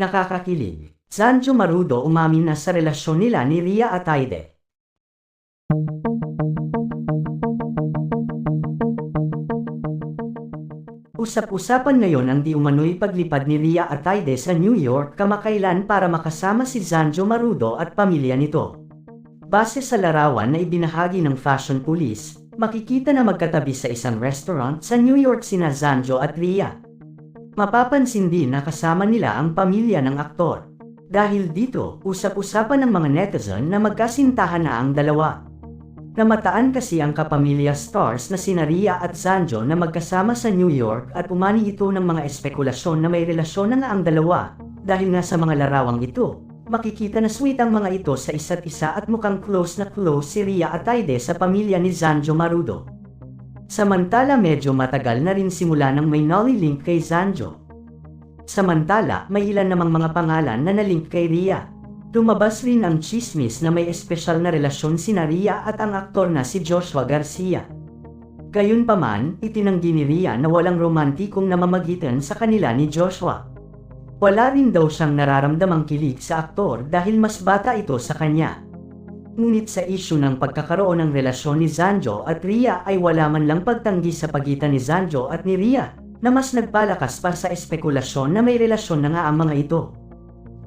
Nakakakilig. Sanjo Marudo umamin na sa relasyon nila ni Ria at Aide. Usap-usapan ngayon ang di umano'y paglipad ni Ria at Aide sa New York kamakailan para makasama si Sanjo Marudo at pamilya nito. Base sa larawan na ibinahagi ng Fashion Police, makikita na magkatabi sa isang restaurant sa New York sina Sanjo at Ria. Mapapansin din na kasama nila ang pamilya ng aktor. Dahil dito, usap-usapan ng mga netizen na magkasintahan na ang dalawa. Namataan kasi ang kapamilya stars na sina Ria at Sanjo na magkasama sa New York at umani ito ng mga espekulasyon na may relasyon na nga ang dalawa. Dahil nga sa mga larawang ito, makikita na sweet ang mga ito sa isa't isa at mukhang close na close si Ria at Aide sa pamilya ni Sanjo Marudo. Samantala medyo matagal na rin simula ng may nolly-link kay Sanjo. Samantala, may ilan namang mga pangalan na nalink kay Ria. Lumabas rin ang chismis na may espesyal na relasyon sina Ria at ang aktor na si Joshua Garcia. Gayunpaman, itinanggi ni Ria na walang romantikong namamagitan sa kanila ni Joshua. Wala rin daw siyang nararamdamang kilig sa aktor dahil mas bata ito sa kanya. Ngunit sa isyu ng pagkakaroon ng relasyon ni Zanjo at Ria ay wala man lang pagtanggi sa pagitan ni Zanjo at ni Ria na mas nagpalakas pa sa espekulasyon na may relasyon na nga ang mga ito.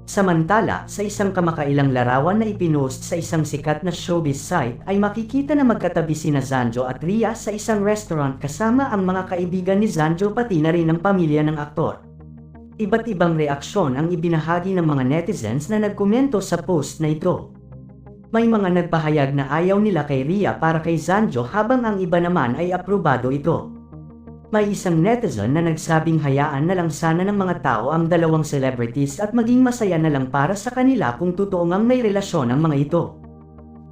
Samantala, sa isang kamakailang larawan na ipinost sa isang sikat na showbiz site ay makikita na magkatabi sina Zanjo at Ria sa isang restaurant kasama ang mga kaibigan ni Zanjo pati na rin ang pamilya ng aktor. Iba't ibang reaksyon ang ibinahagi ng mga netizens na nagkomento sa post na ito. May mga nagpahayag na ayaw nila kay Ria para kay Zanjo habang ang iba naman ay aprobado ito. May isang netizen na nagsabing hayaan na lang sana ng mga tao ang dalawang celebrities at maging masaya na lang para sa kanila kung totoo ngang may relasyon ang mga ito.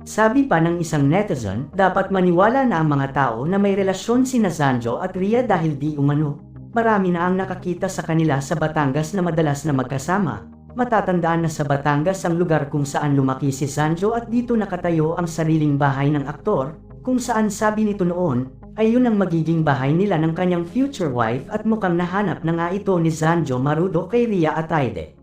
Sabi pa ng isang netizen, dapat maniwala na ang mga tao na may relasyon sina Zanjo at Ria dahil di umano. Marami na ang nakakita sa kanila sa Batangas na madalas na magkasama. Matatandaan na sa Batangas ang lugar kung saan lumaki si Zanjo at dito nakatayo ang sariling bahay ng aktor, kung saan sabi nito noon, ay yun ang magiging bahay nila ng kanyang future wife at mukhang nahanap na nga ito ni Zanjo Marudo kay Ria at Aide.